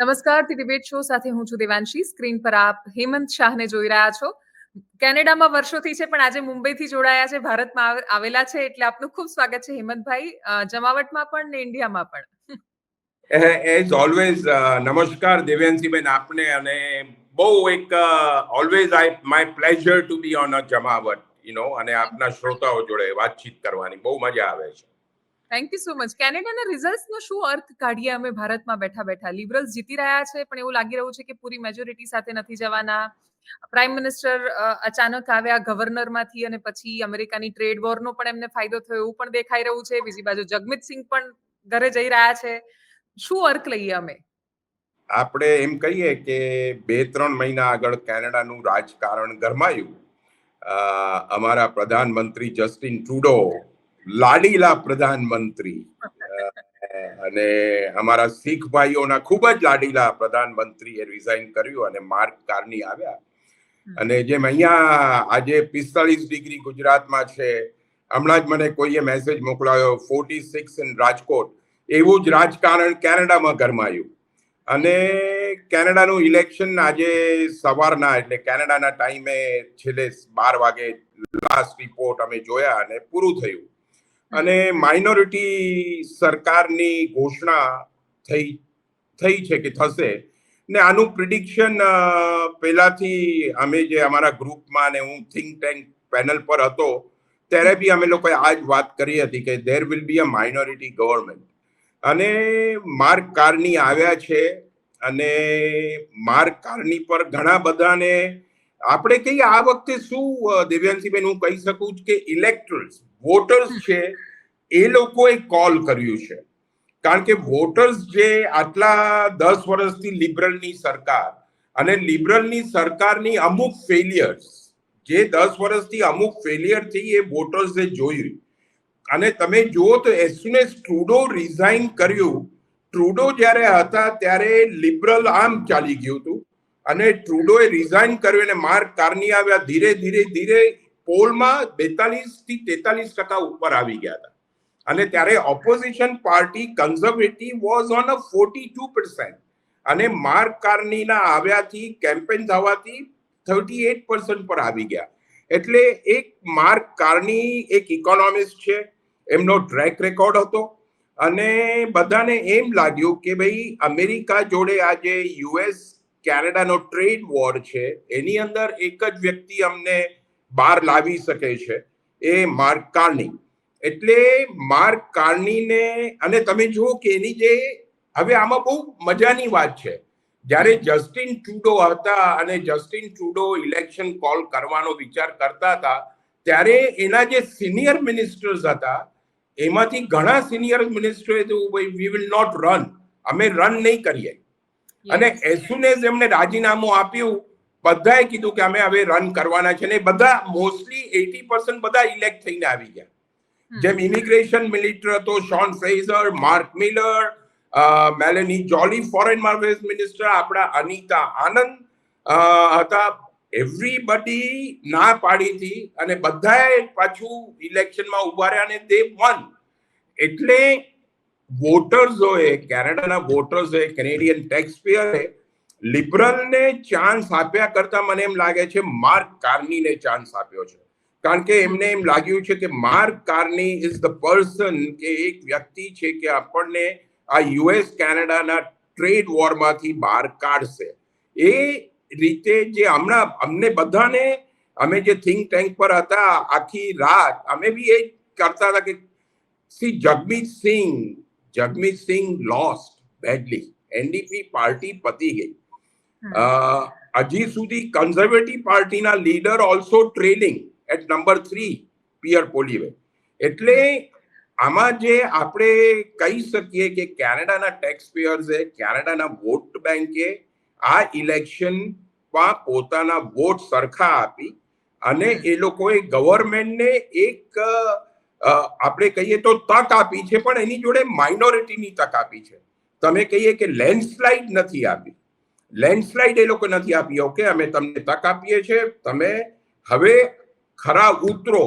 નમસ્કાર the debate show સાથે હું છું દેવાંશી. સ્ક્રીન પર આપ હેમંત શાહને જોઈ રહ્યા છો. કેનેડામાં વર્ષોથી છે, પણ આજે મુંબઈથી જોડાયા છે. ભારતમાં આવેલા છે એટલે આપનું ખૂબ સ્વાગત છે હેમંતભાઈ. જમાવટમાં પણ ને ઇન્ડિયામાં પણ. એઝ ઓલવેઝ નમસ્કાર દેવ્યાંશીબેન આપને અને બહુ એક always I my pleasure to be on a Jamawat you know અને આપના શ્રોતાઓ જોડે વાતચીત કરવાની બહુ મજા આવે છે. થેન્ક યુ સો મચ કેનેડાના રિઝલ્ટ્સનો શું અર્થ કાઢીએ અમે ભારતમાં બેઠા બેઠા? લિબરલ્સ જીતી રહ્યા છે, પણ એવું લાગી રહ્યું છે કે પૂરી મેજોરિટી સાથે નથી જવાના. પ્રાઇમ મિનિસ્ટર અચાનક આવ્યા ગવર્નરમાંથી અને પછી અમેરિકાની ટ્રેડ વોરનો પણ એમને ફાયદો થયો એવું પણ દેખાઈ રહ્યું છે. બીજી બાજુ જગમીત સિંહ પણ ઘરે જઈ રહ્યા છે. શું અર્ક લઈએ અમે? આપણે એમ કહીએ કે બે ત્રણ મહિના આગળ કેનેડાનું રાજકારણ ગરમાયું. અમારા પ્રધાનમંત્રી જસ્ટિન ટ્રુડો લાડીલા પ્રધાનમંત્રી. અને અમારા શીખ ભાઈઓના ખૂબ જ લાડીલા પ્રધાનમંત્રીએ રિઝાઇન કર્યું અને માર્ક કારની આવ્યા. અને જેમ અહીંયા આજે પિસ્તાલીસ ડિગ્રી ગુજરાતમાં છે હમણાં જ મને કોઈએ મેસેજ મોકલાયો ફોર્ટી સિક્સ ઇન રાજકોટ. એવું જ રાજકારણ કેનેડામાં ગરમાયું. અને કેનેડાનું ઇલેક્શન આજે સવારના એટલે કેનેડાના ટાઈમે છેલ્લે બાર વાગે લાસ્ટ રિપોર્ટ અમે જોયા અને પૂરું થયું. અને માઇનોરિટી સરકારની ઘોષણા થઈ થઈ છે કે થશે. ને આનું પ્રિડિક્શન પહેલાથી અમે જે અમારા ગ્રુપમાં ને હું થિંક ટેન્ક પેનલ પર હતો, ત્યારે બી અમે લોકોએ આ જ વાત કરી હતી કે there will be a minority government અને માર્ક કારની આવ્યા છે, અને માર્ક કારની પર ઘણા બધાને, આપણે કહીએ આ વખતે શું દિવ્યાંશીબેન, હું કહી શકું છું કે ઇલેક્ટર્સ વોટર્સ છે, એ લોકોએ કોલ કર્યું છે. કારણ કે વોટર્સ જે આટલા દસ વર્ષથી લિબરલની સરકાર અને લિબરલની સરકારની અમુક ફેલિયર્સ જે દસ વર્ષથી અમુક ફેલિયર થઈ એ વોટર્સે જોયું. અને તમે જુઓ તો એઝ સુન ટ્રુડો રિઝાઇન કર્યું ટ્રુડો જ્યારે હતા ત્યારે લિબરલ આમ ચાલી ગયું હતું. અને ટ્રુડોએ રિઝાઇન કર્યું અને માર્ક કાર્ની આવ્યા ધીરે ધીરે ધીરે પોલમાં બેતાલીસથી તેતાલીસ ટકા ઉપર આવી ગયા હતા. અને ત્યારે opposition party conservative was on a forty two અને માર્ક કાર્નીના આવ્યાથી કેમ્પેન થવાથી થર્ટી એટ પર આવી ગયા. એટલે એક માર્ક કાર્ની એક ઇકોનોમિસ્ટ છે, એમનો ટ્રેક રેકોર્ડ હતો. અને બધાને એમ લાગ્યું કે ભાઈ, અમેરિકા જોડે આજે યુએસ કેનેડાનો ટ્રેડ વોર છે. એની અંદર એક જ વ્યક્તિ અમને બહાર લાવી શકે છે એ માર્ક કાર્ની. એટલે માર્ક કાર્નીને અને તમે જુઓ કે એની જે હવે આમાં બહુ મજાની વાત છે. જ્યારે જસ્ટિન ટ્રુડો હતા અને જસ્ટિન ટ્રુડો ઇલેક્શન કોલ કરવાનો વિચાર કરતા હતા ત્યારે એના જે સિનિયર મિનિસ્ટર્સ હતા એમાંથી ઘણા સિનિયર મિનિસ્ટર તો વી વિલ નોટ રન અમે રન નહીં કરીએ. અને એઝ સુન એઝ એમને રાજીનામું આપ્યું બધાએ કીધું કે અમે હવે રન કરવાના છે ને બધા મોસ્ટલી એટી પર્સન્ટ બધા ઇલેક્ટ થઈને આવી ગયા. જેમ ઇમિગ્રેશન મિનિસ્ટર હતો Sean Fraser Mark Miller Melanie Joly foreign માર્વેસ minister આપણા અનિતા આનંદ હતા. એવરીબડી ના પાડી હતી અને બધાએ પાછું ઇલેક્શનમાં ઊભા રહ્યા અને તે વન એટલે વોટર્સોએ કેનેડાના વોટર્સોએ કેનેડિયન ટેક્સપેયરે લિબરલને ચાન્સ આપ્યા કરતા મને એમ લાગે છે માર્ક કાર્નીને ચાન્સ આપ્યો છે. કારણ કે એમને એમ લાગ્યું છે કે Mark Carney is the person કે એક વ્યક્તિ છે કે આપણને આ યુએસ કેનેડાના ટ્રેડ વોરમાંથી બહાર કાઢશે. એ રીતે જે હમણાં અમને બધાને, અમે જે થિંક ટેન્ક પર હતા આખી રાત, અમે બી એ કરતા હતા કે see Jagmeet Singh Jagmeet Singh lost badly NDP party પતી ગઈ. હજી સુધી કન્ઝર્વેટિવ પાર્ટીના leader also trailing at number three Pierre Poilievre એટલે આમાં જે આપણે કહી શકીએ કે કેનેડાના ટેક્સ પેયર્સે કેનેડાના વોટ બેંકે આ ઇલેક્શનમાં પોતાના વોટ સરખા આપી અને એ લોકોએ ગવર્મેન્ટને એક આપણે કહીએ તો તક આપી છે પણ એની જોડે માઇનોરિટીની તક આપી છે. તમે કહીએ કે લેન્ડસ્લાઇડ નથી આપી. લેન્ડસ્લાઇડ એ લોકો નથી આપી. ઓકે અમે તમને તક આપીએ છીએ. તમે હવે ખરા ઉતરો.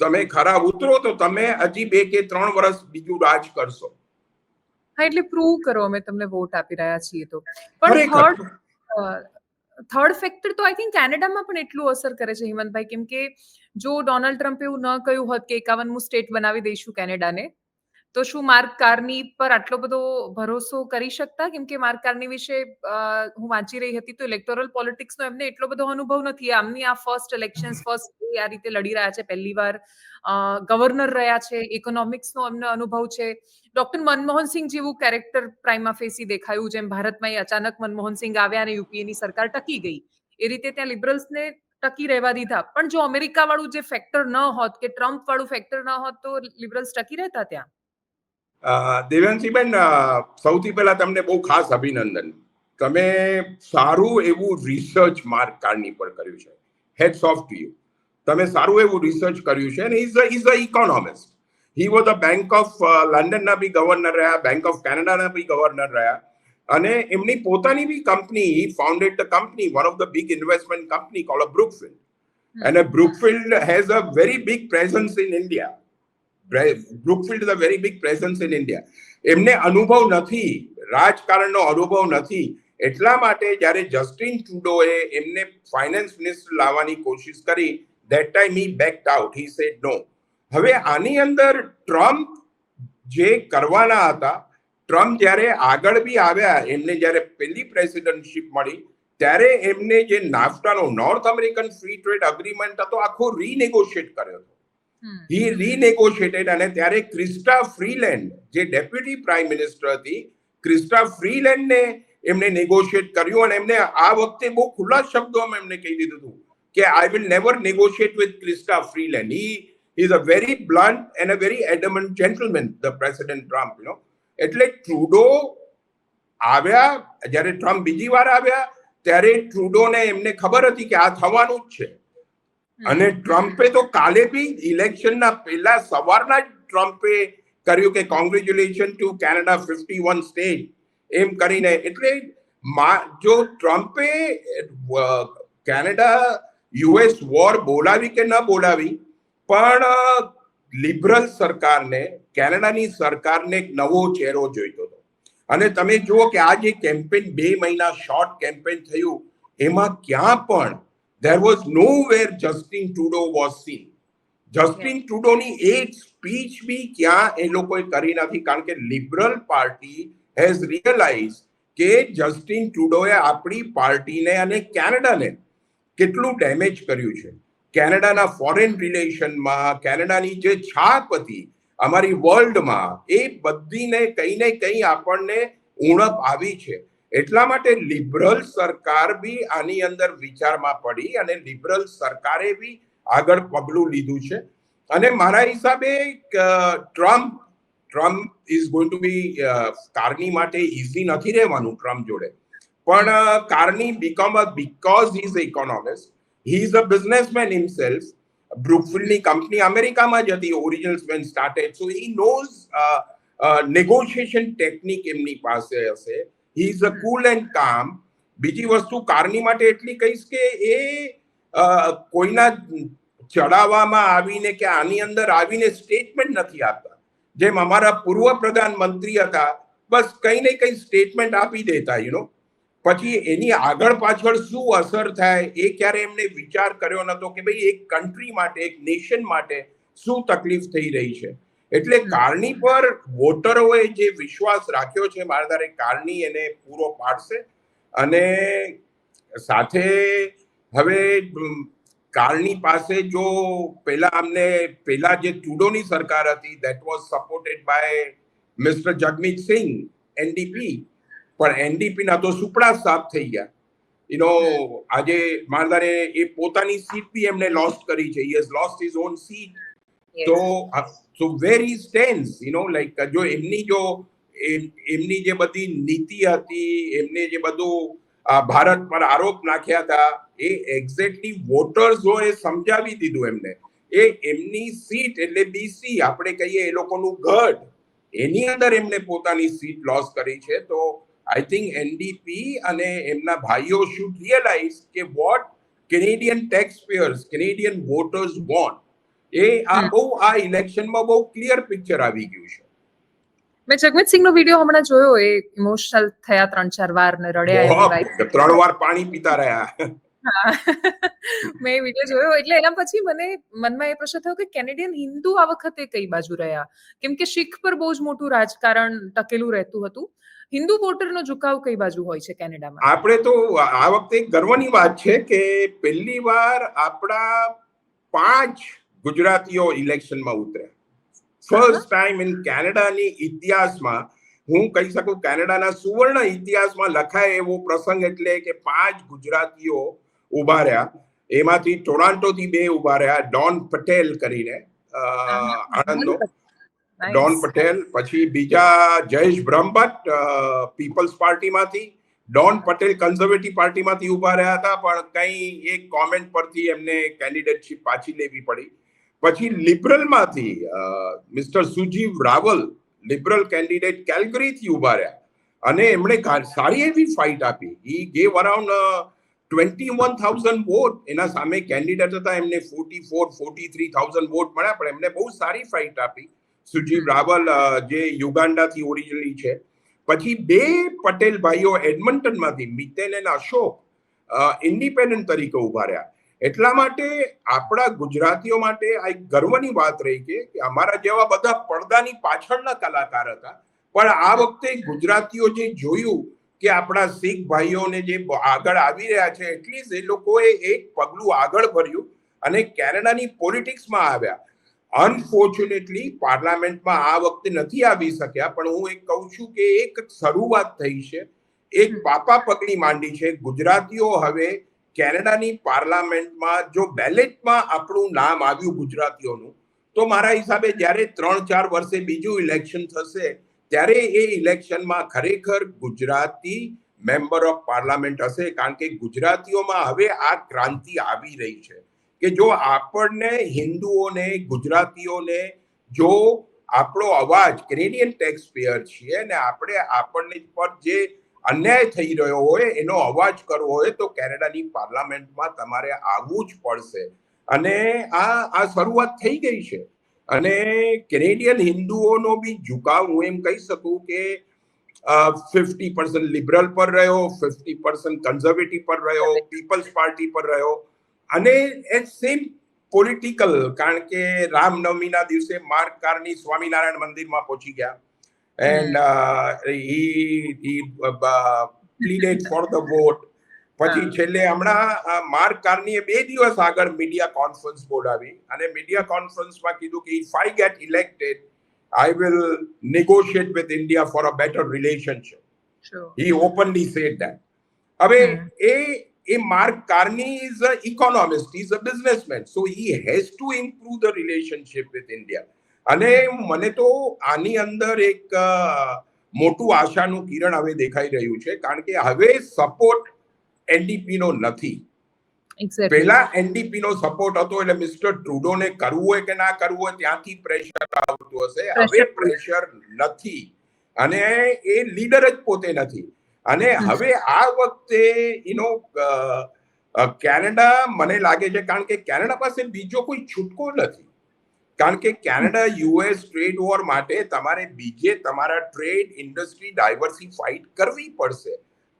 તમે ખરા ઉતરો તો તમે હજી બે કે ત્રણ વર્ષ બીજું રાજ કરશો. હા એટલે પ્રૂવ કરો અમે તમને વોટ આપી રહ્યા છીએ તો. પણ થર્ડ થર્ડ ફેક્ટર તો આઈ થિંક કેનેડામાં પણ એટલું અસર કરે છે હિમંતભાઈ કેમ કે જો ડોનાલ્ડ ટ્રમ્પે એવું ન કહ્યું હોત કે એકાવનમું સ્ટેટ બનાવી દઈશું કેનેડાને તો શું માર્ક કાર્ની પર આટલો બધો ભરોસો કરી શકતા? કેમ કે માર્ક કાર્ની વિશે હું વાંચી રહી હતી તો ઇલેક્ટોરલ પોલિટિક્સનો એમને એટલો બધો અનુભવ નથી. આમની આ ફર્સ્ટ ઇલેક્શન્સ ફર્સ્ટ આ રીતે લડી રહ્યા છે પહેલી વાર. ગવર્નર રહ્યા છે ઇકોનોમિક્સનો એમનો અનુભવ છે. ડોક્ટર મનમોહન સિંહ જેવું કેરેક્ટર પ્રાઇમા ફેસી દેખાયું, જેમ ભારતમાં એ અચાનક મનમોહન સિંહ આવ્યા અને યુપીએની સરકાર ટકી ગઈ. એ રીતે ત્યાં લિબરલ્સને ટકી રહેવા દીધા. પણ જો અમેરિકા વાળું જે ફેક્ટર ન હોત કે ટ્રમ્પ વાળું ફેક્ટર ન હોત તો લિબરલ્સ ટકી રહેતા ત્યાં? દેવાંશીબેન અ, સૌથી પહેલા તમને બહુ ખાસ અભિનંદન. તમે સારું એવું રિસર્ચ માર્ક કાર્ડની પર કર્યું છે. હેડ્સ ઓફ ટુ યુ તમે સારું એવું રિસર્ચ કર્યું છે અને is is a economist he was a bank of લંડનના બી ગવર્નર રહ્યા બેંક ઓફ કેનેડાના બી ગવર્નર રહ્યા. અને એમની પોતાની બી company he founded the company one of the big investment company call Brookfield અને Brookfield has a very big presence in India Brookfield is a very big presence in India એમને અનુભવ નથી, રાજકારણનો અનુભવ નથી. એટલા માટે જ્યારે જસ્ટિન ટ્રુડોએ એમને ફાઇનાન્સ મિનિસ્ટર લાવવાની કોશિશ કરી that time he backed out he said no હવે આની અંદર ટ્રમ્પ જે કરવાના હતા ટ્રમ્પ જ્યારે આગળ બી આવ્યા, એમને જ્યારે પહેલી પ્રેસિડેન્ટશીપ મળી, ત્યારે એમને જે નાફ્ટાનો North American free trade agreement હતો, આખો રીનેગોશિએટ કર્યો હતો. હી રીનેગોશિએટેડ અને ત્યારે ક્રિસ્ટા ફ્રીલેન્ડ, જે ડેપ્યુટી પ્રાઇમ મિનિસ્ટર હતી, ક્રિસ્ટા ફ્રીલેન્ડને એમને નેગોશિએટ કર્યું અને એમને આ વખતે બહુ ખુલ્લા શબ્દોમાં એમને કહી દીધું હતું કે I will never negotiate with Chrystia Freeland. He is a very blunt and a very adamant gentleman the president Trump you know એટલે ટ્રુડો આવ્યા, જ્યારે ટ્રમ્પ બીજી વાર આવ્યા, ત્યારે ટ્રુડોને એમને ખબર હતી કે આ થવાનું જ છે. અને ટ્રમ્પે તો કાલે બી ઇલેક્શનના પહેલા સવારના જ ટ્રમ્પે કર્યું કે congratulation to Canada fifty one state એમ કરીને એટલે જો ટ્રમ્પે કેનેડા યુએસ વોર બોલાવી કે ન બોલાવી, પણ લિબરલ સરકારને કેનેડાની સરકારને એક નવો ચહેરો જોઈતો હતો. અને તમે જુઓ કે આ જે કેમ્પેન બે મહિના શોર્ટ કેમ્પેન થયું, એમાં ક્યાં પણ there was nowhere Justin Trudeau was seen. Justin ટ્રુડોની એક સ્પીચ બી ક્યાં એ લોકોએ કરી નથી કારણ કે લિબરલ પાર્ટી હેઝ રિયલાઇઝ કે જસ્ટિન ટ્રુડોએ આપણી પાર્ટીને અને કેનેડાને કેટલું ડેમેજ કર્યું છે. કેનેડાના ફોરેન રિલેશનમાં કેનેડાની જે છાપ હતી અમારી વર્લ્ડમાં એ બધીને કંઈ ને કંઈ આપણને ઉણપ આવી છે. એટલા માટે લિબરલ સરકાર બી આની અંદર વિચારમાં પડી અને લિબરલ સરકારે બી આગળ પગલું લીધું છે. અને મારા હિસાબે Trump Trump is going to be Carney માટે ઇઝી નથી રહેવાનું ટ્રમ્પ જોડે. પણ Carney become because he is economist he is a businessman himself બ્રુકફિલ્ડની company અમેરિકામાં જ હતી original when started so he knows negotiation technique એમની પાસે હશે. હી ઇઝ અ કુલ એન્ડ કામ બીજી વસ્તુ કારની માટે એટલી કહીશ કે એ કોઈના ચડાવવામાં આવીને કે આની અંદર આવીને સ્ટેટમેન્ટ નથી આપતા. જેમ અમારા પૂર્વ પ્રધાનમંત્રી હતા, બસ કંઈ ને કંઈ સ્ટેટમેન્ટ આપી દેતા યુ નો પછી એની આગળ પાછળ શું અસર થાય એ ક્યારે એમને વિચાર કર્યો નતો કે ભાઈ એક કન્ટ્રી માટે, એક નેશન માટે શું તકલીફ થઈ રહી છે? એટલે કારણી પર વોટરોએ જે વિશ્વાસ રાખ્યો છે મારા કારની એને પૂરો પાડશે. અને સાથે હવે કારણી પાસે જો પેલા અમને પેલા જે ચૂડોની સરકાર હતી that was supported by mister Jagmeet Singh NDP પણ એનડીપી ના તો સુપડા સાફ થઈ ગયા. યુ નો આજે માલદારે એ પોતાની સીટ બી એમને લોસ્ટ કરી છે. He has lost his own seat તો so where is stance you know like જો એમની જો એમની જે બધી નીતિ હતી એમને જે બધું ભારત પર આરોપ નાખ્યા હતા એ એક્ઝેક્ટલી વોટર્સોએ સમજાવી દીધું એમને એ એમની સીટ એટલે બીસી આપણે કહીએ એ લોકોનું ગઢ એની અંદર એમને પોતાની સીટ લોસ કરી છે તો આઈ થિંક એનડીપી અને એમના ભાઈઓ શુડ રિયલાઇઝ કે what Canadian tax payers Canadian voters want એ આ બહુ આ ઇલેક્શનમાં બહુ ક્લિયર પિક્ચર આવી ગયું છે. મેં જગમીત સિંહનો વીડિયો હમણાં જોયો એ ઇમોશનલ થયા ત્રણ ચાર વાર ને રડ્યા એ ત્રણ વાર પાણી પીતા રહ્યા. મેં વીડિયો જોયો એટલે એના પછી મને મનમાં એ પ્રશ્ન થયો કે કેનેડિયન હિન્દુ આ વખતે કઈ બાજુ રહ્યા? કેમ કે શીખ પર બહુ જ મોટું રાજકારણ ટકેલું રહેતું હતું. હિન્દુ વોટરનો ઝુકાવ કઈ બાજુ હોય છે કેનેડામાં? આપણે તો આ વખતે ગર્વની વાત છે કે પહેલી વાર આપણા પાંચ ગુજરાતીઓ ઇલેક્શનમાં ઉતર્યા. ફર્સ્ટ ટાઈમ ઇન કેનેડાની ઇતિહાસમાં હું કહી શકું કેનેડાના સુવર્ણ ઇતિહાસમાં લખાય એવો પ્રસંગ એટલે કે પાંચ ગુજરાતીઓ ઊભા રહ્યા. એમાંથી ટોરાન્ટોથી બે ઊભા રહ્યા ડોન પટેલ કરીને આણંદનો. ડોન પટેલ પછી બીજા જયેશ બ્રહ્મભટ્ટ પીપલ્સ પાર્ટીમાંથી ડોન પટેલ કન્ઝર્વેટિવ પાર્ટીમાંથી ઊભા રહ્યા હતા પણ કંઈ એક કોમેન્ટ પરથી એમને કેન્ડિડેટશીપ પાછી લેવી પડી. પછી લિબરલમાંથી mister Sujeev Raval, liberal candidate કેલ્ગરીથી ઊભા રહ્યા અને એમણે સારી એવી ફાઇટ આપી. He gave around twenty one thousand vote એના સામે કેન્ડિડેટ હતા, એમને forty four forty three thousand vote મળ્યા, પણ એમને બહુ સારી ફાઇટ આપી. સુજીવ રાવલ જે યુગાન્ડાથી ઓરિજિનલી છે. પછી બે પટેલ ભાઈઓ એડમન્ટનમાંથી મિતેન અને અશોક ઇન્ડિપેન્ડન્ટ તરીકે ઊભા રહ્યા એટલા માટે આપણા ગુજરાતીઓ માટે આ એક ગર્વની વાત રહી કે અમારા જેવા બધા પડદાની પાછળના કલાકાર હતા. પણ આ વખતે ગુજરાતીઓ જે જોયું કે આપણા શીખ ભાઈઓને જે આગળ આવી રહ્યા છે એટલીસ્ટ એ લોકોએ એક પગલું આગળ ભર્યું અને કેનેડાની પોલિટિક્સમાં આવ્યા. અનફોર્ચ્યુનેટલી પાર્લામેન્ટમાં આ વખતે નથી આવી શક્યા પણ હું એક કહું છું કે એક શરૂઆત થઈ છે. એક પાપા પગલી માંડી છે. ગુજરાતીઓ હવે કેનેડાની પાર્લામેન્ટમાં જો બેલેટમાં આપણું નામ આવ્યું ગુજરાતીઓનું, તો મારા હિસાબે જ્યારે ત્રણ ચાર વર્ષે બીજું ઇલેક્શન થશે, ત્યારે એ ઇલેક્શનમાં ખરેખર ગુજરાતી મેમ્બર ઓફ પાર્લામેન્ટ હશે, કારણ કે ગુજરાતીઓમાં હવે આ ક્રાંતિ આવી રહી છે કે જો આપણને હિન્દુઓને, ગુજરાતીઓને જો આપણો અવાજ કેનેડિયન ટેક્સ પેયર છીએ ને આપણે આપણને પર જે અન્યાય થઈ રહ્યો હોય, એનો અવાજ કરવો હોય, તો કેનેડાની પાર્લામેન્ટમાં તમારે આવવું જ પડશે. અને આ આ શરૂઆત થઈ ગઈ છે. અને કેનેડિયન હિન્દુઓનો બી ઝુકાવ, હું એમ કહી શકું કે ફિફ્ટી પર્સન્ટ લિબરલ પર રહ્યો ફિફ્ટી પર્સન્ટ કન્ઝર્વેટિવ પર રહ્યો પીપલ્સ પાર્ટી પર રહ્યો. અને એ સેમ પોલિટિકલ કારણ કે રામનવમીના દિવસે માર્ક કારની સ્વામિનારાયણ મંદિરમાં પહોંચી ગયા. And he he pleaded for the vote પછી હા. છેલ્લે હમણાં માર્ક કાર્નીએ બે દિવસ આગળ મીડિયા કોન્ફરન્સ બોલાવી અને મીડિયા કોન્ફરન્સમાં કીધું કે if I get elected I will negotiate with India for a better relationship Sure. he openly said that. હવે Hmm. એ એ Mark Carney is a economist. He is a businessman. So he has to improve the relationship with india. અને મને તો આની અંદર એક મોટું આશાનું કિરણ હવે દેખાઈ રહ્યું છે. કારણ કે હવે સપોર્ટ એનડીપી નો નથી. પેલા પહેલા એનડીપી નો સપોર્ટ હતો એટલે મિસ્ટર ટ્રુડો ને કરવું હોય કે ના કરવું હોય ત્યાંથી પ્રેશર આવતું હશે. હવે પ્રેશર નથી. અને એ લીડર જ પોતે નથી. અને હવે આ વખતે એનો કેનેડા મને લાગે છે કારણ કે કેનેડા પાસે બીજો કોઈ છૂટકો નથી. કારણ કે કેનેડા, યુએસ ટ્રેડ વોર માટે તમારે બીજે તમારા ટ્રેડ ઇન્ડસ્ટ્રી ડાયવર્સિફાઈડ કરવી પડશે.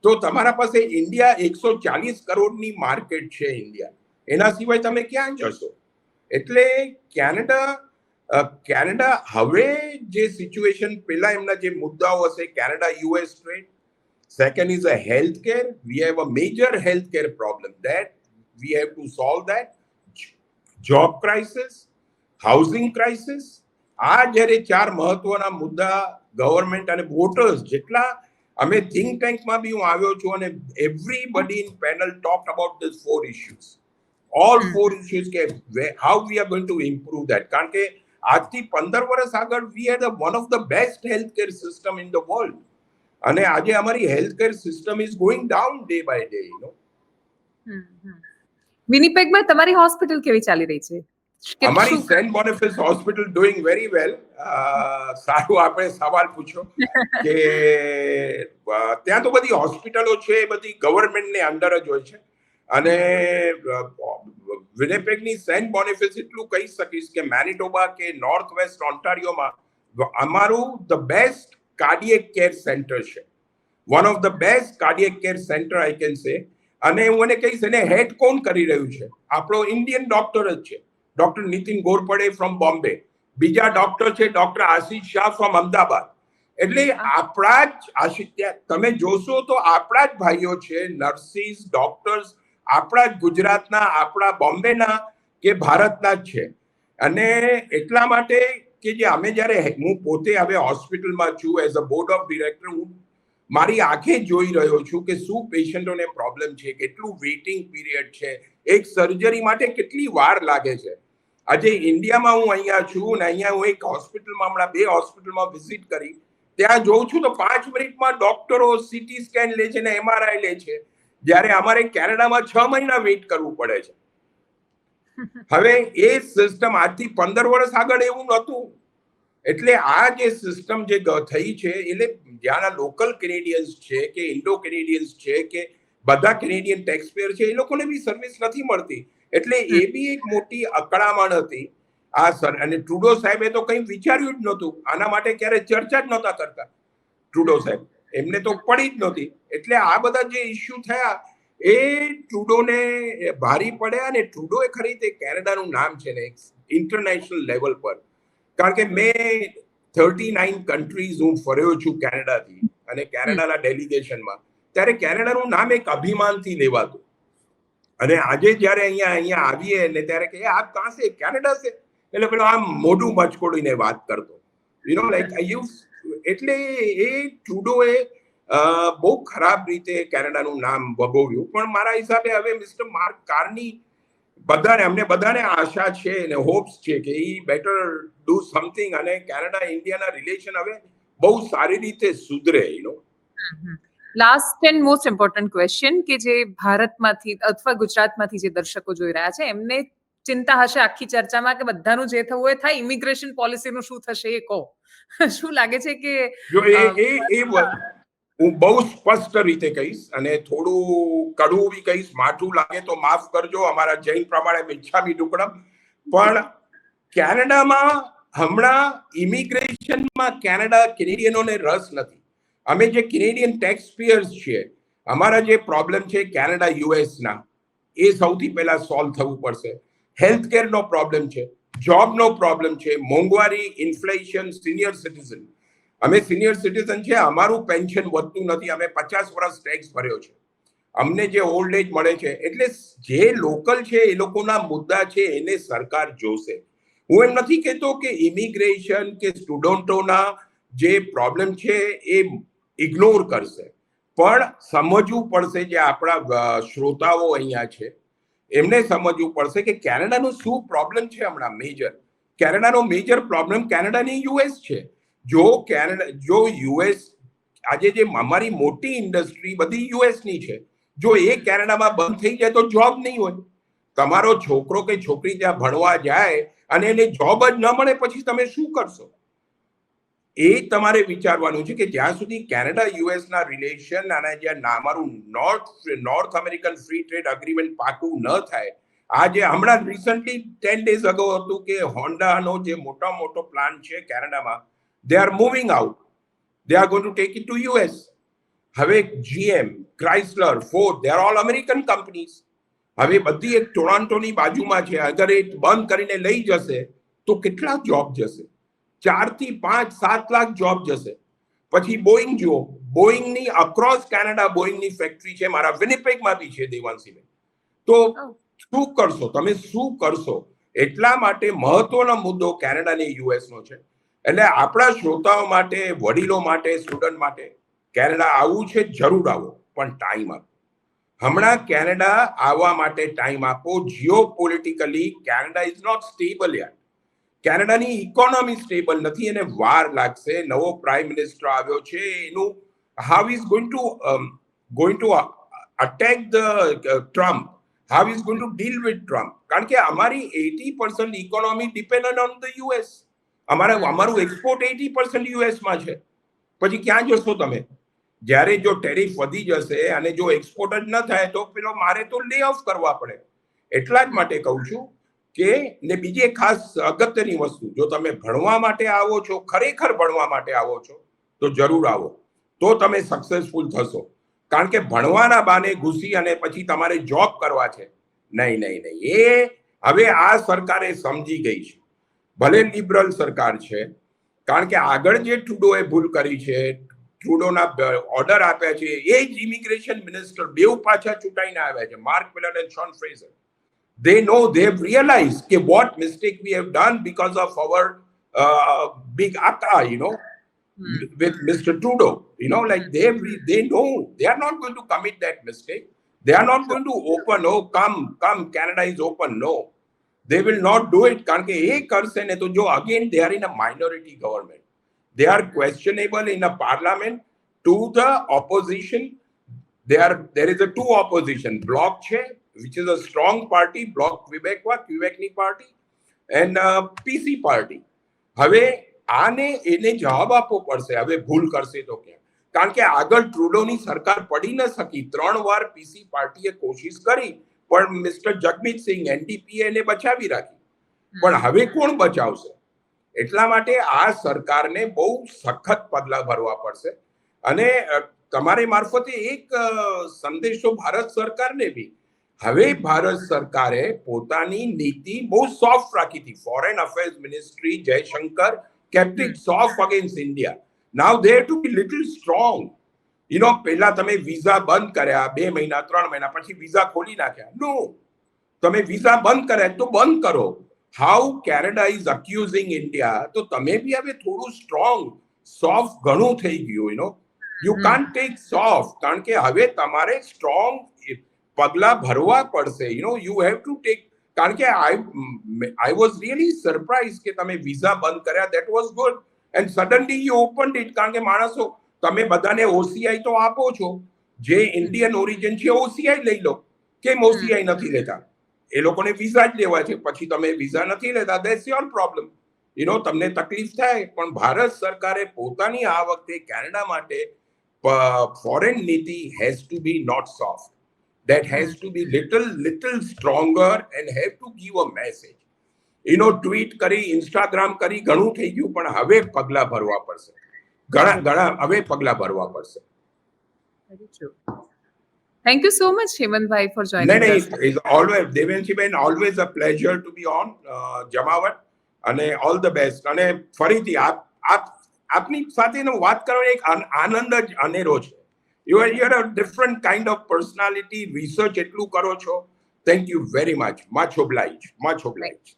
તો તમારા પાસે ઇન્ડિયા એકસો ચાલીસ કરોડની માર્કેટ છે ઇન્ડિયા. એના સિવાય તમે ક્યાં જશો? એટલે કેનેડા કેનેડા હવે જે સિચ્યુએશન પેલા એમના જે મુદ્દાઓ હશે, Canada, US trade. Second is a health care we have a major health care problem that we have to solve that job crisis housing crisis આ જ્યારે ચાર મહત્વના મુદ્દા ગવર્મેન્ટ અને વોટર્સ જેટલા અમે થિંક ટેન્કમાં બી હું આવ્યો છું અને everybody in panel talk about this four issues all. Four issues કે how we are going to improve that કારણ કે આજથી પંદર વર્ષ આગળ we had one of the best health care system in the world અને આજે અમારી health care system is going down day by day you know. વિનિપેગમાં તમારી હોસ્પિટલ કેવી ચાલી રહી છે? અમારી Saint Boniface hospital doing very well. સારું આપણે સવાલ પૂછો કે ત્યાં તો બધી હોસ્પિટલો છે એ બધી ગવર્મેન્ટને અંડર જ હોય છે. અને વિનેપેગની સેન્ટ બોનિફિસ એટલું કહી શકીશ કે મેનિટોબા કે નોર્થ વેસ્ટ ઓન્ટારિયોમાં અમારું the best cardiac care centre છે. One of the best cardiac care centre I can say. અને હું એને કહીશ એને હેડ કોણ કરી રહ્યું છે? આપણો ઇન્ડિયન ડોક્ટર જ છે. ડોક્ટર નીતિન ગોરપડે ફ્રોમ બોમ્બે બીજા ડોક્ટર છે ડોક્ટર આશીષ શાહ ફ્રોમ અમદાવાદ એટલે આપણા જ આશીષ તમે જોશો તો આપણા જ ભાઈઓ છે નર્સિસ ડોક્ટર્સ આપણા જ ગુજરાતના આપણા બોમ્બેના કે ભારતના જ છે. અને એટલા માટે કે જે અમે જ્યારે હું પોતે હવે હોસ્પિટલમાં છું as a board of director હું મારી આંખે જોઈ રહ્યો છું કે શું પેશન્ટોને પ્રોબ્લેમ છે કેટલું વેઇટિંગ પીરિયડ છે એક સર્જરી માટે કેટલી વાર લાગે છે. આજે ઇન્ડિયામાં હું અહીંયા છું ને અહીંયા હું એક હોસ્પિટલમાં હમણાં બે હોસ્પિટલમાં વિઝિટ કરી. ત્યાં જોઉં છું તો પાંચ મિનિટમાં ડોક્ટરો સીટી સ્કેન લે છે ને એમઆરઆઈ લે છે. જ્યારે અમારે કેનેડામાં છ મહિના વેઇટ કરવું પડે છે. હવે એ સિસ્ટમ આજથી પંદર વર્ષ આગળ એવું નહોતું. એટલે આ જે સિસ્ટમ જે થઈ છે, એટલે જ્યાંના લોકલ કેનેડિયન્સ છે કે ઇન્ડો કેનેડિયન્સ છે કે બધા કેનેડિયન ટેક્સપેયર છે, એ લોકોને બી સર્વિસ નથી મળતી. એટલે એ બી એક મોટી અકળામણ હતી. આ સર અને ટ્રુડો સાહેબે તો કંઈ વિચાર્યું જ નહોતું. આના માટે ક્યારે ચર્ચા જ નહોતા કરતા. ટ્રુડો સાહેબ એમને તો પડી જ નહોતી. એટલે આ બધા જે ઇસ્યુ થયા એ ટ્રુડોને ભારી પડ્યા અને ટ્રુડો એ ખરી તે કેનેડાનું નામ છે ને ઇન્ટરનેશનલ લેવલ પર. કારણ કે મેં થર્ટી નાઇન કન્ટ્રીઝ હું ફર્યો છું કેનેડાથી અને કેનેડાના ડેલિગેશનમાં ત્યારે કેનેડાનું નામ એક અભિમાનથી લેવાતું. અને આજે જ્યારે અહીંયા અહીંયા આવીએ એટલે ત્યારે કે આપ કાં છે કેનેડા છે એટલે પેલો આમ મોઢું મચકોડીને વાત કરતો. યુ નો લાઈક યુ એટલે એ અ, બહુ ખરાબ રીતે કેનેડાનું નામ ભગોવ્યું પણ મારા હિસાબે હવે મિસ્ટર માર્ક કાર્ની બધાને અમને બધાને આશા છે અને હોપ્સ છે કે એ બેટર ડુ સમથિંગ અને કેનેડા ઇન્ડિયાના રિલેશન હવે બહુ સારી રીતે સુધરે you know last and most important question કે જે ભારતમાંથી અથવા ગુજરાતમાંથી જે દર્શકો જોઈ રહ્યા છે એમને ચિંતા હશે આખી ચર્ચામાં કે બધાનું જે થવું હોય થાય. ઇમિગ્રેશન પોલિસીનું શું થશે એ કહો. શું લાગે છે કે જો એ એ એ હું બહુ સ્પષ્ટ રીતે કહીશ અને થોડું કડવું બી કહીશ. માઠું લાગે તો માફ કરજો. અમારા જૈન પ્રમાણે મિચ્છામી ડુકડમ પણ કેનેડામાં હમણાં ઇમિગ્રેશનમાં કેનેડા કેનેડિયનોને રસ નથી. અમે જે કેનેડિયન ટેક્સ પેયર્સ છીએ, અમારા જે પ્રોબ્લેમ છે કેનેડા યુએસના એ સૌથી પહેલા સોલ્વ થવું પડશે. હેલ્થ કેરનો પ્રોબ્લેમ છે જોબનો પ્રોબ્લેમ છે, મોંઘવારી ઇન્ફ્લેશન સિનિયર સિટીઝન અમે સિનિયર સિટીઝન છે, અમારું પેન્શન વધતું નથી, અમે પચાસ વર્ષ ટેક્સ ભર્યો છે. અમને જે ઓલ્ડ એજ મળે છે, એટલે જે લોકલ છે, એ લોકોના મુદ્દા છે, એને સરકાર જોશે. હું એમ નથી કહેતો કે ઇમિગ્રેશન કે સ્ટુડન્ટોના જે પ્રોબ્લેમ છે, એ ઇગ્નોર કરશે. પણ સમજવું પડશે જે આપણા શ્રોતાઓ અહીંયા છે, એમને સમજવું પડશે કે કેનેડાનો શું પ્રોબ્લેમ છે હમણાં મેજર કેનેડાનો મેજર પ્રોબ્લેમ કેનેડાની યુએસ છે. જો કેનેડા, જો યુએસ આજે જે અમારી મોટી ઇન્ડસ્ટ્રી બધી યુએસની છે, જો એ કેનેડામાં બંધ થઈ જાય તો જોબ નહીં હોય. તમારો છોકરો કે છોકરી ત્યાં ભણવા જાય અને એને જોબ જ ન મળે, પછી તમે શું કરશો? એ તમારે વિચારવાનું છે કે જ્યાં સુધી કેનેડા, યુએસના રિલેશન અને ના- અમારું north north American free trade agreement પાકું ન થાય આ જે હમણાં રિસન્ટલી ટેન ડેઝ અગો હતું કે હોન્ડાનો જે મોટા મોટો પ્લાન છે કેનેડામાં they are moving out they are going to take it to US હવે GM Chrysler Ford they are all American companies હવે બધી એક ટોરાન્ટોની બાજુમાં છે. અગર એ બંધ કરીને લઈ જશે, તો કેટલા જોબ જશે? ચારથી પાંચ સાત લાખ જોબ જશે. પછી બોઈંગ જુઓ. બોઈંગની અક્રોસ કેનેડા બોઈંગની ફેક્ટરી છે મારા વિનિપેગમાં બી છે દેવાંશીને. તો શું કરશો? તમે શું કરશો? એટલા માટે મહત્વનો મુદ્દો કેનેડા ને યુએસ નો છે. એટલે આપણા શ્રોતાઓ માટે વડીલો માટે સ્ટુડન્ટ માટે કેનેડા આવવું છે જરૂર આવો. પણ ટાઈમ આપો. હમણાં કેનેડા આવવા માટે ટાઈમ આપો. Geopolitically Canada is not stable યાર કેનેડાની ઇકોનોમી સ્ટેબલ નથી એને વાર લાગશે. નવો પ્રાઇમ મિનિસ્ટર આવ્યો છે. એનું how is going to going to attack the Trump how is going to deal with Trump કારણ કે અમારી eighty percent economy dependent on the US અમારા અમારું એક્સપોર્ટ એટી પર્સન્ટ યુએસમાં છે. પછી ક્યાં જશો તમે? જ્યારે જો ટેરિફ વધી જશે અને જો એક્સપોર્ટ જ ન થાય તો પેલો મારે તો લે ઓફ કરવા પડે. એટલા જ માટે કહું છું કે ને બીજી એક ખાસ અગત્યની વસ્તુ, જો તમે ભણવા માટે આવો છો, ખરેખર ભણવા માટે આવો છો, તો જરૂર આવો, તો તમે સક્સેસફુલ થશો. કારણ કે ભણવાના બાને ઘૂસી અને પછી તમારે જોબ કરવા છે. નહીં નહીં નહીં, એ હવે આ સરકારે સમજી ગઈ છે. ભલે લિબરલ સરકાર છે, કારણ કે આગળ જે ટ્રુડોએ ભૂલ કરી છે ટ્રુડોના ઓર્ડર આપ્યા છે, એ જ ઇમિગ્રેશન મિનિસ્ટર બેઉ પાછા ચૂંટાઈને આવ્યા છે. Mark Miller and Sean Fraser they know they've realized કે what mistake we have done because of our uh, big akka you know Hmm. with mr trudeau you know like they they know they are not going to commit that mistake they are not going to open oh come come canada is open no they will not do it કારણ કે એ કરશે ને તો જો again they are in a minority government they are questionable in a parliament to the opposition there are there is a two opposition bloc છે which is a strong party bloc quebecois quebecની party and uh, pc party. હવે આને એને જવાબ આપવો પડશે. હવે ભૂલ કરશે તો કેમ? કારણ કે આગળ ટ્રુડોની સરકાર પડી ન શકી. ત્રણ વાર પીસી પાર્ટીએ કોશિશ કરી પણ મિસ્ટર જગમીત સિંહ એનડીપીએ એને બચાવી રાખી. પણ હવે કોણ બચાવશે? એટલા માટે આ સરકારને બહુ સખત પગલા ભરવા પડશે. અને તમારી મારફતે એક સંદેશો ભારત સરકારને બી. હવે ભારત સરકારે પોતાની નીતિ બહુ સોફ્ટ રાખી હતી foreign affairs ministry Jaishankar kept it soft against India. Now they have to be little strong. You know, પહેલા તમે વિઝા બંધ કર્યા બે મહિના ત્રણ મહિના પછી વિઝા ખોલી નાખ્યા નો તમે વિઝા બંધ કર્યા તો બંધ કરો how Canada is accusing India તો તમે બી હવે થોડું સ્ટ્રોંગ સોફ્ટ ઘણું થઈ ગયું you know you hmm. Can't take soft કારણ કે હવે તમારે સ્ટ્રોંગ પગલા ભરવા પડશે. You know you have to take કારણ કે I I was really surprise કે તમે વિઝા બંધ કર્યા. That was good and suddenly you open it કારણ કે માણસો તમે બધાને ઓસીઆઈ તો આપો છો. જે ઇન્ડિયન ઓરિજિન છે ઓસીઆઈ લઈ લો. કેમ ઓસીઆઈ નથી લેતા? એ લોકોને વિઝા જ લેવા છે. પછી તમે વિઝા નથી લેતા. That's your problem you know તમને તકલીફ થાય પણ ભારત સરકારે પોતાની આ વખતે કેનેડા માટે ફોરેન નીતિ has to be not soft that has to be little little stronger and have to give a message. You know tweet કરી ઇન્સ્ટાગ્રામ કરી ઘણું થઈ ગયું પણ હવે પગલા ભરવા પડશે. ઘણા ઘણા હવે પગલા ભરવા પડશે. Thank you so much Hemantbhai for joining નહીં is always Devanshiben always a pleasure to be on Jamawat અને ઓલ ધ બેસ્ટ અને ફરીથી આપ આપ આપની સાથે વાત કરવાનો એક આનંદ જ અનેરો છે. you are you are a different kind of personality research એટલું કરો છો thank you very much much obliged much obliged